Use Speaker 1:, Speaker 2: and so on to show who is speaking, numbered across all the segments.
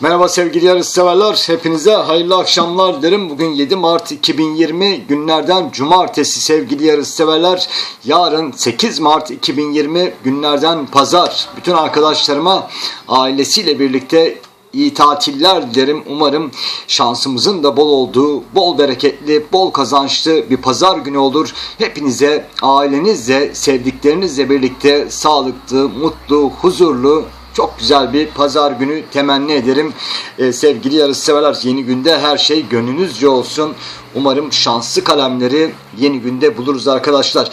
Speaker 1: Merhaba sevgili yarışseverler. Hepinize hayırlı akşamlar derim. Bugün 7 Mart 2020 günlerden cumartesi sevgili yarışseverler. Yarın 8 Mart 2020 günlerden pazar. Bütün arkadaşlarıma ailesiyle birlikte iyi tatiller dilerim. Umarım şansımızın da bol olduğu, bol bereketli, bol kazançlı bir pazar günü olur. Hepinize ailenizle, sevdiklerinizle birlikte sağlıklı, mutlu, huzurlu, çok güzel bir pazar günü temenni ederim. Ee, sevgili yarışseverler yeni günde her şey gönlünüzce olsun. Umarım şanslı kalemleri yeni günde buluruz arkadaşlar.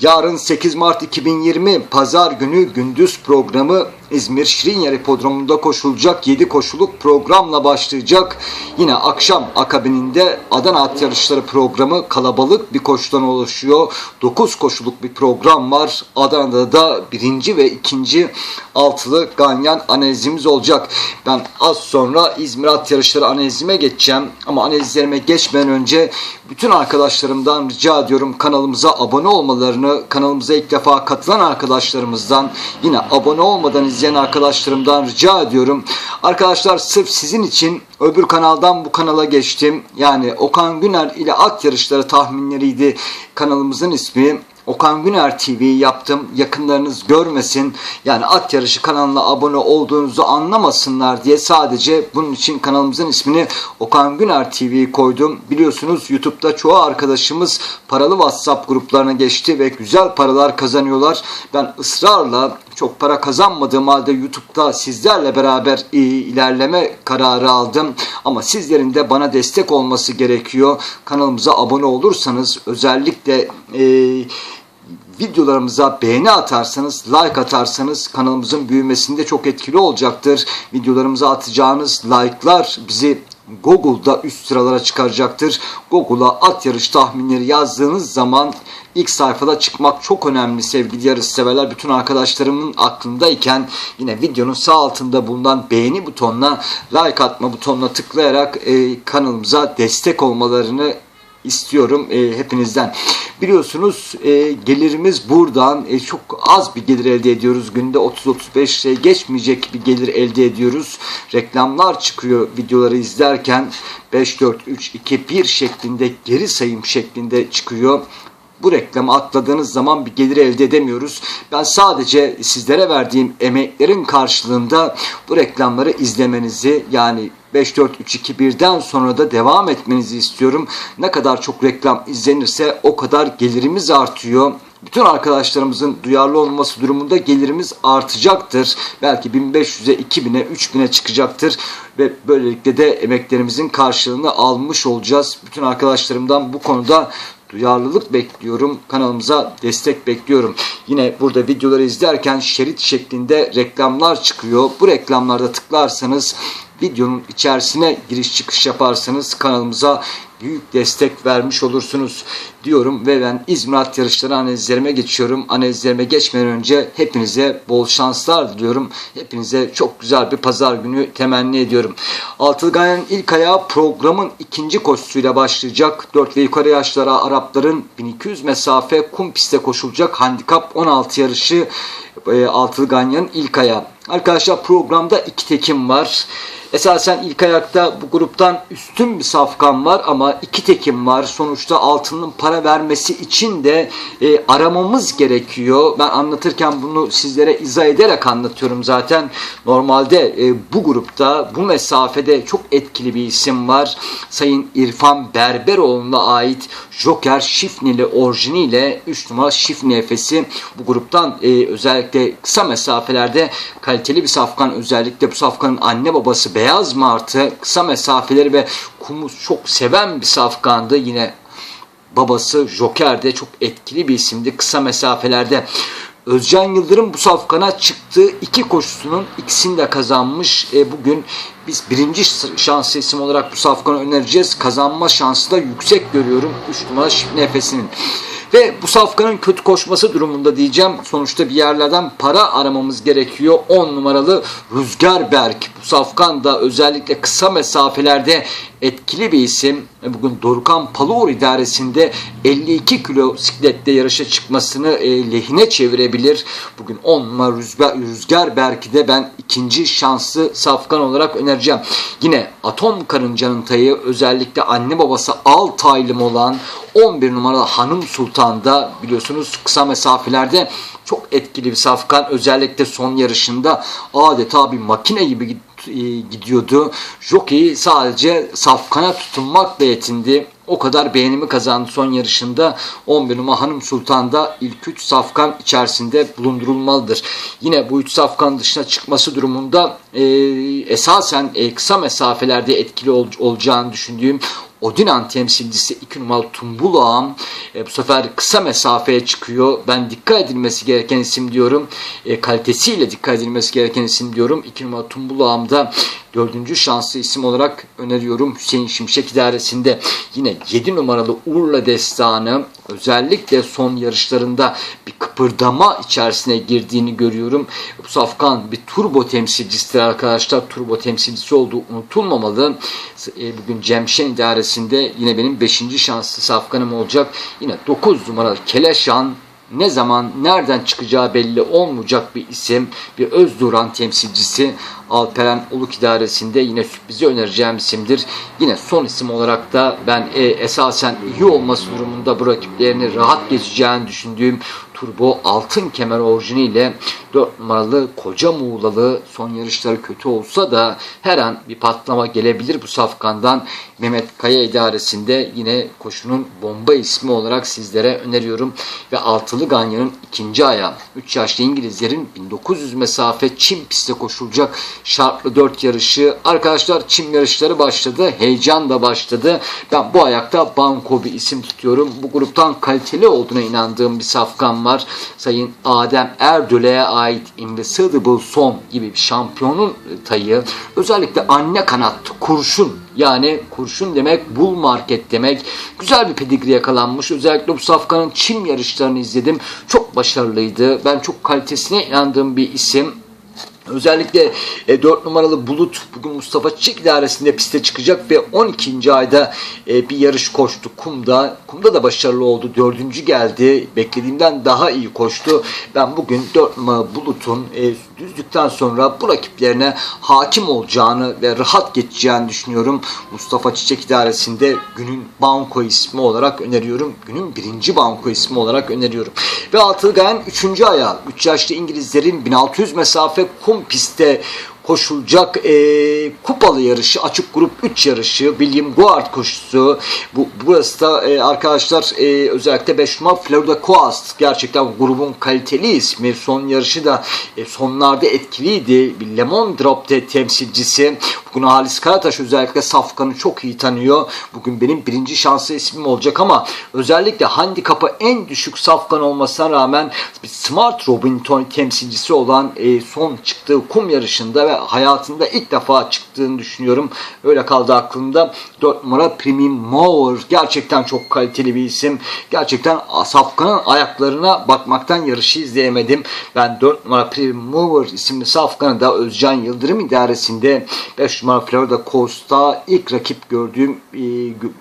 Speaker 1: Yarın 8 Mart 2020 Pazar günü gündüz programı İzmir Şirinyer Hipodromu'nda koşulacak 7 koşuluk programla başlayacak. Yine akşam akabininde Adana At Yarışları programı kalabalık bir koşudan oluşuyor. 9 koşuluk bir program var. Adana'da da birinci ve ikinci altılı ganyan analizimiz olacak. Ben az sonra İzmir At Yarışları analizime geçeceğim. Ama analizlerime geçmeden önce bütün arkadaşlarımdan rica ediyorum kanalımıza abone olmalarını, kanalımıza ilk defa katılan arkadaşlarımızdan yine abone olmadan izleyen arkadaşlarımdan rica ediyorum. Arkadaşlar sırf sizin için öbür kanaldan bu kanala geçtim. Yani Okan Güner ile at yarışları tahminleriydi kanalımızın ismi. Okan Güner TV yaptım. Yakınlarınız görmesin. Yani at yarışı kanalına abone olduğunuzu anlamasınlar diye sadece bunun için kanalımızın ismini Okan Güner TV koydum. Biliyorsunuz YouTube'da çoğu arkadaşımız paralı WhatsApp gruplarına geçti ve güzel paralar kazanıyorlar. Ben ısrarla çok para kazanmadığım halde YouTube'da sizlerle beraber ilerleme kararı aldım. Ama sizlerin de bana destek olması gerekiyor. Kanalımıza abone olursanız özellikle e, videolarımıza beğeni atarsanız, like atarsanız kanalımızın büyümesinde çok etkili olacaktır. Videolarımıza atacağınız like'lar bizi Google'da üst sıralara çıkaracaktır. Google'a at yarış tahminleri yazdığınız zaman ilk sayfada çıkmak çok önemli sevgili yarış severler. Bütün arkadaşlarımın aklındayken yine videonun sağ altında bulunan beğeni butonuna like atma butonuna tıklayarak e, kanalımıza destek olmalarını istiyorum e, hepinizden. Biliyorsunuz e, gelirimiz buradan e, çok az bir gelir elde ediyoruz. Günde 30-35 şey geçmeyecek bir gelir elde ediyoruz. Reklamlar çıkıyor videoları izlerken 5, 4, 3, 2, 1 şeklinde geri sayım şeklinde çıkıyor bu reklamı atladığınız zaman bir gelir elde edemiyoruz. Ben sadece sizlere verdiğim emeklerin karşılığında bu reklamları izlemenizi yani 5 4 3 2 1'den sonra da devam etmenizi istiyorum. Ne kadar çok reklam izlenirse o kadar gelirimiz artıyor bütün arkadaşlarımızın duyarlı olması durumunda gelirimiz artacaktır. Belki 1500'e, 2000'e, 3000'e çıkacaktır ve böylelikle de emeklerimizin karşılığını almış olacağız. Bütün arkadaşlarımdan bu konuda duyarlılık bekliyorum. Kanalımıza destek bekliyorum. Yine burada videoları izlerken şerit şeklinde reklamlar çıkıyor. Bu reklamlarda tıklarsanız videonun içerisine giriş çıkış yaparsanız kanalımıza büyük destek vermiş olursunuz diyorum ve ben İzmir at yarışları analizlerime geçiyorum. Analizlerime geçmeden önce hepinize bol şanslar diliyorum. Hepinize çok güzel bir pazar günü temenni ediyorum. Altılgan'ın ilk ayağı programın ikinci koşusuyla başlayacak. 4 ve yukarı yaşlara Arapların 1200 mesafe kum pistte koşulacak handikap 16 yarışı e, Altılgan'ın ilk ayağı. Arkadaşlar programda iki tekim var. Esasen ilk ayakta bu gruptan üstün bir safkan var ama iki tekim var. Sonuçta altının para vermesi için de e, aramamız gerekiyor. Ben anlatırken bunu sizlere izah ederek anlatıyorum zaten. Normalde e, bu grupta bu mesafede çok etkili bir isim var. Sayın İrfan Berberoğlu'na ait Joker Şifneli orijiniyle 3 numara Şifni Efes'i bu gruptan e, özellikle kısa mesafelerde kaliteli bir safkan özellikle bu safkanın anne babası beyaz martı kısa mesafeleri ve kumu çok seven bir safkandı. Yine babası Joker de çok etkili bir isimdi kısa mesafelerde. Özcan Yıldırım bu safkana çıktığı iki koşusunun ikisini de kazanmış. E, bugün biz birinci şanslı isim olarak bu safkanı önereceğiz. Kazanma şansı da yüksek görüyorum. 3 numara nefesinin. Ve bu safkanın kötü koşması durumunda diyeceğim. Sonuçta bir yerlerden para aramamız gerekiyor. 10 numaralı Rüzgar Berk. Bu safkan da özellikle kısa mesafelerde etkili bir isim. Bugün Dorukan Palur idaresinde 52 kilo siklette yarışa çıkmasını e, lehine çevirebilir. Bugün 10 numara Rüzgar, belki de ben ikinci şanslı safkan olarak önereceğim. Yine Atom Karınca'nın tayı özellikle anne babası Altaylım olan 11 numaralı Hanım Sultan'da biliyorsunuz kısa mesafelerde çok etkili bir safkan. Özellikle son yarışında adeta bir makine gibi e, gidiyordu. Jockey sadece safkana tutunmakla yetindi. O kadar beğenimi kazandı son yarışında. 11 numara Hanım Sultan da ilk 3 safkan içerisinde bulundurulmalıdır. Yine bu 3 safkan dışına çıkması durumunda e, esasen e, kısa mesafelerde etkili ol- olacağını düşündüğüm Odinan temsilcisi 2 numaralı Tumbul Ağam e, bu sefer kısa mesafeye çıkıyor. Ben dikkat edilmesi gereken isim diyorum. E, kalitesiyle dikkat edilmesi gereken isim diyorum. 2 numaralı Tumbul Ağam da dördüncü şanslı isim olarak öneriyorum Hüseyin Şimşek idaresinde. Yine 7 numaralı Urla Destanı özellikle son yarışlarında bir kıpırdama içerisine girdiğini görüyorum. Safkan bir turbo temsilcisidir arkadaşlar. Turbo temsilcisi olduğu unutulmamalı. E, Bugün Cemşen idaresinde yine benim 5. şanslı safkanım olacak. Yine 9 numaralı Keleşan ne zaman nereden çıkacağı belli olmayacak bir isim. Bir Özduran temsilcisi Alperen Uluk idaresinde yine sürprizi önereceğim isimdir. Yine son isim olarak da ben e, esasen iyi olması durumunda bu rakiplerini rahat geçeceğini düşündüğüm Turbo Altın Kemer orijiniyle 4 numaralı Koca Muğlalı son yarışları kötü olsa da her an bir patlama gelebilir bu safkandan. Mehmet Kaya idaresinde yine koşunun bomba ismi olarak sizlere öneriyorum. Ve Altılı Ganyan'ın ikinci ayağı. 3 yaşlı İngilizlerin 1900 mesafe çim pistte koşulacak şartlı 4 yarışı. Arkadaşlar çim yarışları başladı. Heyecan da başladı. Ben bu ayakta Banko bir isim tutuyorum. Bu gruptan kaliteli olduğuna inandığım bir safkan var. Sayın Adem Erdöl'e ait Invisible Son gibi bir şampiyonun tayı. Özellikle anne kanat kurşun yani kurşun demek bull market demek. Güzel bir pedigri yakalanmış. Özellikle bu safkanın çim yarışlarını izledim. Çok başarılıydı. Ben çok kalitesine inandığım bir isim. Özellikle e, 4 numaralı Bulut bugün Mustafa Çiçek idaresinde piste çıkacak ve 12. ayda e, bir yarış koştu kumda. Kumda da başarılı oldu. Dördüncü geldi. Beklediğimden daha iyi koştu. Ben bugün 4 numaralı Bulut'un e, düzlükten sonra bu rakiplerine hakim olacağını ve rahat geçeceğini düşünüyorum. Mustafa Çiçek idaresinde günün banko ismi olarak öneriyorum. Günün birinci banko ismi olarak öneriyorum. Ve Altılı Gayen 3. ayağı. 3 yaşlı İngilizlerin 1600 mesafe kum pistte koşulacak e, kupalı yarışı, açık grup 3 yarışı, William Guard koşusu. Bu, burası da e, arkadaşlar e, özellikle 5 numara Florida Coast. Gerçekten grubun kaliteli ismi. Son yarışı da e, sonlarda etkiliydi. Lemon Drop te- temsilcisi. Bugün Halis Karataş özellikle Safkan'ı çok iyi tanıyor. Bugün benim birinci şanslı ismim olacak ama özellikle handikapı en düşük Safkan olmasına rağmen bir Smart Robin temsilcisi olan e, son çıktığı kum yarışında ve hayatında ilk defa çıktığını düşünüyorum. Öyle kaldı aklımda. 4 numara Premium Mower. Gerçekten çok kaliteli bir isim. Gerçekten Safkan'ın ayaklarına bakmaktan yarışı izleyemedim. Ben 4 numara Premium Mower isimli Safkan'ı da Özcan Yıldırım idaresinde 5 numara Florida Coast'ta ilk rakip gördüğüm e,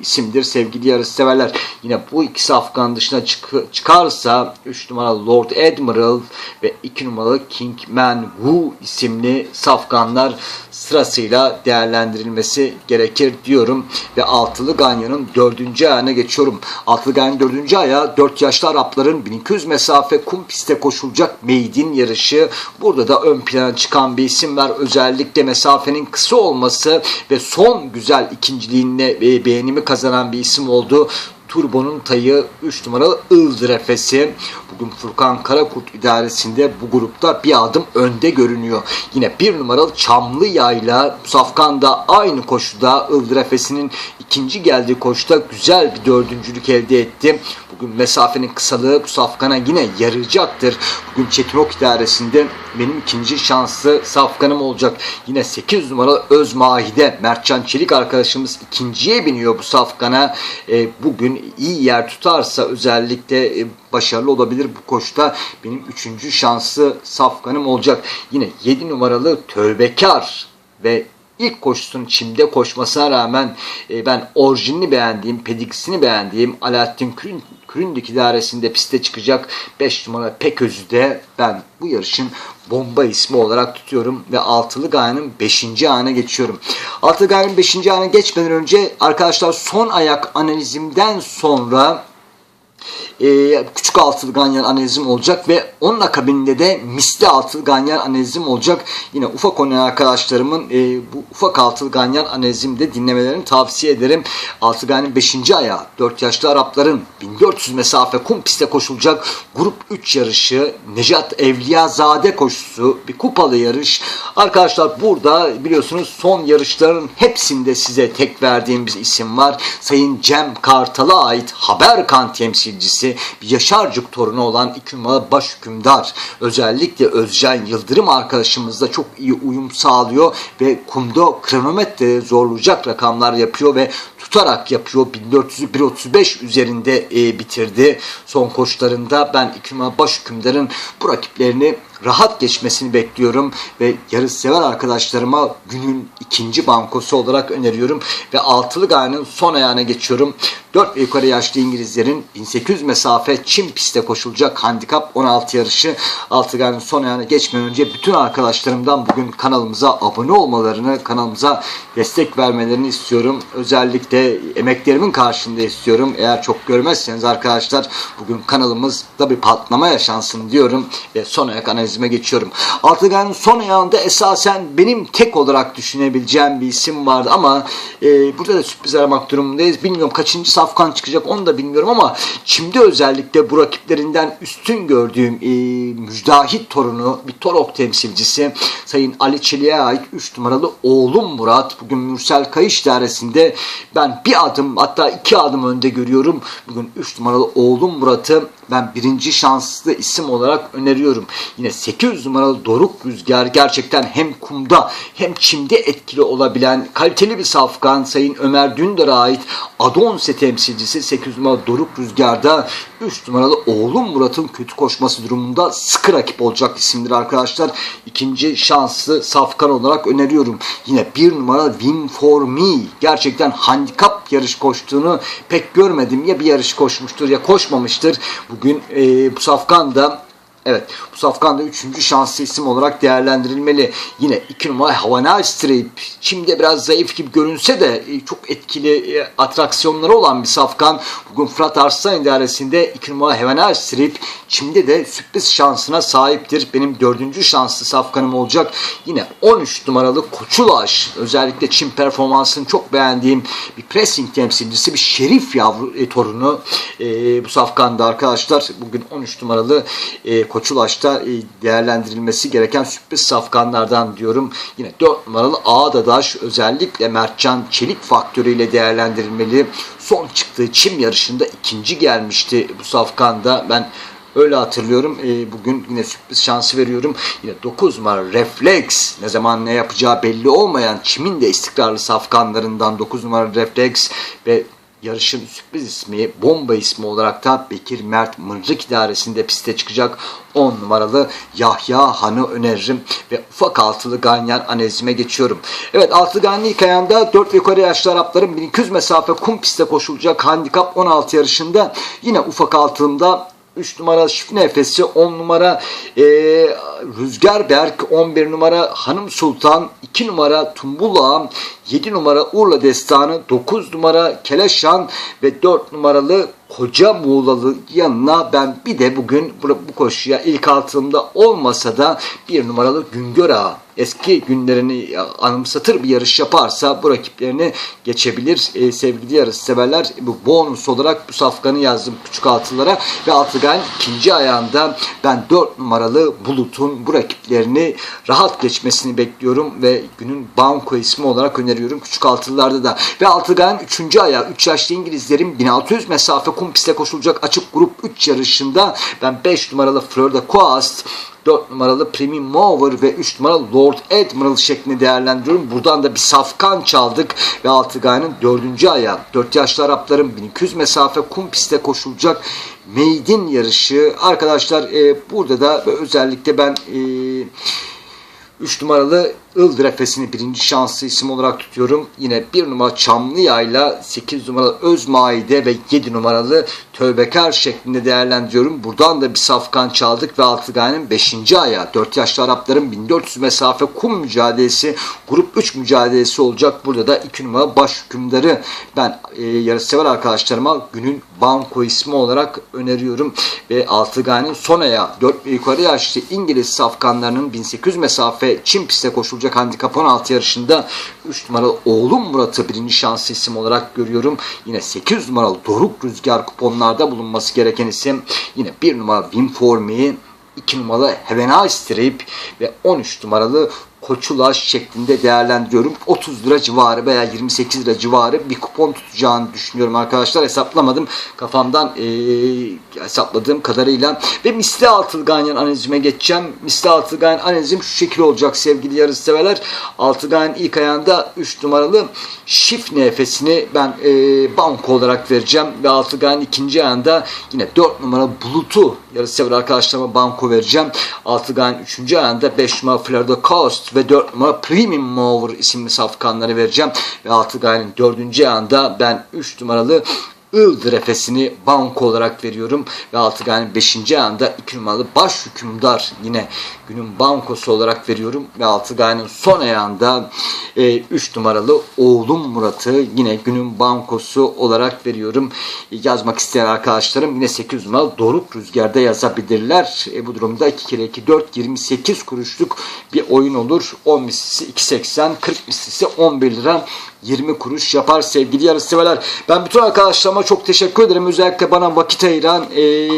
Speaker 1: isimdir sevgili yarışseverler. Yine bu iki Safkan dışına çık- çıkarsa 3 numara Lord Admiral ve 2 numaralı Kingman Wu isimli safkanlar sırasıyla değerlendirilmesi gerekir diyorum. Ve Altılı Ganyan'ın dördüncü ayağına geçiyorum. Altılı Ganyan'ın dördüncü ayağı 4 yaşlı Arapların 1200 mesafe kum pistte koşulacak meydin yarışı. Burada da ön plana çıkan bir isim var. Özellikle mesafenin kısa olması ve son güzel ikinciliğinde e, beğenimi kazanan bir isim oldu. Turbo'nun tayı 3 numaralı Ildır Efes'i. Bugün Furkan Karakurt idaresinde bu grupta bir adım önde görünüyor. Yine bir numaralı Çamlı Yayla Safkan da aynı koşuda Ildır Efes'inin ikinci geldiği koşuda güzel bir dördüncülük elde etti. Bugün mesafenin kısalığı bu Safkan'a yine yarayacaktır. Bugün Çetinok idaresinde benim ikinci şanslı Safkan'ım olacak. Yine 8 numaralı Özmahide Mertcan Çelik arkadaşımız ikinciye biniyor bu Safkan'a. E, bugün iyi yer tutarsa özellikle e, başarılı olabilir bu koşuda. Benim üçüncü şanslı Safkan'ım olacak. Yine 7 numaralı Tövbekar ve ilk koşusunun çimde koşmasına rağmen e, ben orijinini beğendiğim, pedigrisini beğendiğim Alaaddin Kürün, Küründik idaresinde piste çıkacak 5 numara Peköz'ü de ben bu yarışın bomba ismi olarak tutuyorum ve altılı gayenin 5. ana geçiyorum. Altılı gayenin 5. ana geçmeden önce arkadaşlar son ayak analizimden sonra e, küçük altılı ganyan analizim olacak ve onun akabinde de misli altılı ganyan analizim olacak. Yine ufak oynayan arkadaşlarımın e, bu ufak altılı ganyan analizimde dinlemelerini tavsiye ederim. Altılı ganyanın 5. ayağı 4 yaşlı Arapların 1400 mesafe kum piste koşulacak grup 3 yarışı Necat Evliyazade koşusu bir kupalı yarış. Arkadaşlar burada biliyorsunuz son yarışların hepsinde size tek verdiğim bir isim var. Sayın Cem Kartal'a ait Haberkan temsilcisi bir Yaşarcık torunu olan numaralı baş hükümdar. Özellikle Özcan Yıldırım arkadaşımızla çok iyi uyum sağlıyor ve kumda kronometre zorlayacak rakamlar yapıyor ve tutarak yapıyor. 1400'ü 1.35 üzerinde e, bitirdi. Son koşularında ben numaralı baş hükümdarın bu rakiplerini rahat geçmesini bekliyorum ve yarış sever arkadaşlarıma günün ikinci bankosu olarak öneriyorum ve altılı gayenin son ayağına geçiyorum. 4 ve yukarı yaşlı İngilizlerin 1800 mesafe Çin pistte koşulacak handikap 16 yarışı altılı gayenin son ayağına geçmeden önce bütün arkadaşlarımdan bugün kanalımıza abone olmalarını, kanalımıza destek vermelerini istiyorum. Özellikle emeklerimin karşılığında istiyorum. Eğer çok görmezseniz arkadaşlar bugün kanalımızda bir patlama yaşansın diyorum ve son ayak analizime geçiyorum. Altıgen son ayağında esasen benim tek olarak düşünebileceğim bir isim vardı ama e, burada da sürpriz aramak durumundayız. Bilmiyorum kaçıncı safkan çıkacak onu da bilmiyorum ama Çim'de özellikle bu rakiplerinden üstün gördüğüm e, müjdahit torunu bir Torok temsilcisi Sayın Ali Çelik'e ait 3 numaralı oğlum Murat bugün Mürsel Kayış dairesinde ben bir adım hatta iki adım önde görüyorum. Bugün 3 numaralı oğlum Murat'ı ben birinci şanslı isim olarak öneriyorum. Yine 800 numaralı Doruk Rüzgar gerçekten hem kumda hem çimde etkili olabilen kaliteli bir safkan Sayın Ömer Dündar'a ait Adonse temsilcisi 800 numaralı Doruk Rüzgar'da 3 numaralı oğlum Murat'ın kötü koşması durumunda sıkı rakip olacak isimdir arkadaşlar. İkinci şanslı safkan olarak öneriyorum. Yine bir numara Win For Me gerçekten handikap yarış koştuğunu pek görmedim. Ya bir yarış koşmuştur ya koşmamıştır. Bugün e, safkan da Evet bu safkan da üçüncü şanslı isim olarak değerlendirilmeli. Yine iki numara Havana Strip. Şimdi biraz zayıf gibi görünse de e, çok etkili e, atraksiyonları olan bir safkan. Bugün Fırat Arslan idaresinde iki numara Havana Strip. Şimdi de sürpriz şansına sahiptir. Benim dördüncü şanslı safkanım olacak. Yine 13 numaralı Koçulaş. Özellikle Çin performansını çok beğendiğim bir pressing temsilcisi bir şerif yavru e, torunu. E, bu safkanda arkadaşlar bugün 13 numaralı e, Koçulaş'ta e, değerlendirilmesi gereken sürpriz safkanlardan diyorum. Yine 4 numaralı Ağdadaş özellikle Mertcan Çelik faktörüyle değerlendirilmeli. Son çıktığı çim yarışında ikinci gelmişti bu safkanda. Ben Öyle hatırlıyorum. E, bugün yine sürpriz şansı veriyorum. Yine 9 numara Reflex. Ne zaman ne yapacağı belli olmayan çimin de istikrarlı safkanlarından 9 numara Reflex ve yarışın sürpriz ismi, bomba ismi olarak da Bekir Mert Mırcık idaresinde piste çıkacak 10 numaralı Yahya Han'ı öneririm ve ufak altılı ganyan analizime geçiyorum. Evet altılı ganyan ilk ayağında 4 ve yukarı yaşlı Arapların 1200 mesafe kum piste koşulacak handikap 16 yarışında yine ufak altılımda 3 numara Şifne Efes'i, 10 numara e, Rüzgar Berk, 11 numara Hanım Sultan, 2 numara Tumbul Ağam, 7 numara Urla Destanı, 9 numara Keleşan ve 4 numaralı Koca Muğlalı yanına ben bir de bugün bu, koşuya ilk altımda olmasa da bir numaralı Güngör Ağa eski günlerini anımsatır bir yarış yaparsa bu rakiplerini geçebilir. E, sevgili yarış severler bu bonus olarak bu safkanı yazdım küçük altılara ve altıgan ikinci ayağında ben 4 numaralı Bulut'un bu rakiplerini rahat geçmesini bekliyorum ve günün banko ismi olarak öneriyorum küçük altılılarda da. Ve altıgan 3. ayağı 3 yaşlı İngilizlerin 1600 mesafe kum piste koşulacak açık grup 3 yarışında ben 5 numaralı Florida Coast 4 numaralı Premium Mover ve 3 numaralı Lord Admiral şeklinde değerlendiriyorum. Buradan da bir safkan çaldık ve Altıgay'ın 4. ayağı. 4 yaşlı Arapların 1200 mesafe kum piste koşulacak Maiden yarışı. Arkadaşlar e, burada da özellikle ben e, 3 numaralı Ildır Efes'ini birinci şanslı isim olarak tutuyorum. Yine bir numara Çamlıya'yla 8 numaralı Özmaide ve 7 numaralı Tövbekar şeklinde değerlendiriyorum. Buradan da bir safkan çaldık ve Altıgay'ın 5. ayağı. 4 yaşlı Arapların 1400 mesafe kum mücadelesi, grup 3 mücadelesi olacak. Burada da 2 numara baş hükümdarı ben e, yarışsever arkadaşlarıma günün banko ismi olarak öneriyorum. Ve Altıgay'ın son ayağı 4 ve yukarı yaşlı İngiliz safkanlarının 1800 mesafe Çin pistte koşulacak handikap 16 yarışında 3 numaralı oğlum Murat'ı birinci şanslı isim olarak görüyorum. Yine 8 numaralı Doruk Rüzgar kuponlarda bulunması gereken isim. Yine 1 numaralı Win For Me, 2 numaralı Heaven Strip ve 13 numaralı Koçulaş şeklinde değerlendiriyorum. 30 lira civarı veya 28 lira civarı bir kupon tutacağını düşünüyorum arkadaşlar. Hesaplamadım. Kafamdan eee, hesapladığım kadarıyla. Ve misli Altılganyan analizime geçeceğim. Misli Altılganyan analizim şu şekil olacak sevgili yarış severler. Altılganyan ilk ayağında 3 numaralı Şif nefesini ben eee banko olarak vereceğim. Ve Altılganyan ikinci ayağında yine 4 numara Bulut'u yarış sever arkadaşlarıma banko vereceğim. Altıgan 3. ayağında 5 numara Florida Coast ve 4 numara Premium Mover isimli safkanları vereceğim. Ve Altıgan'ın 4. ayağında ben 3 numaralı Ildır Efes'ini banko olarak veriyorum. Ve Altıgan'ın 5. ayağında 2 numaralı baş hükümdar yine günün bankosu olarak veriyorum. Ve Altıgan'ın son ayağında 3 numaralı oğlum Murat'ı yine günün bankosu olarak veriyorum. Yazmak isteyen arkadaşlarım yine 8 numaralı Doruk Rüzgar'da yazabilirler. E, bu durumda 2 kere 2 4 28 kuruşluk bir oyun olur. 10 mislisi 2.80 40 mislisi 11 lira 20 kuruş yapar sevgili yarışseverler. Ben bütün arkadaşlarıma çok teşekkür ederim. Özellikle bana vakit ayıran e,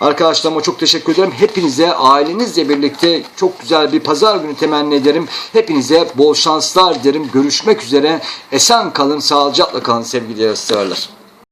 Speaker 1: arkadaşlarıma çok teşekkür ederim. Hepinize ailenizle birlikte çok güzel bir pazar günü temenni ederim. Hepinize bol şanslar dilerim. Görüşmek üzere. Esen kalın, sağlıcakla kalın sevgili yarışseverler.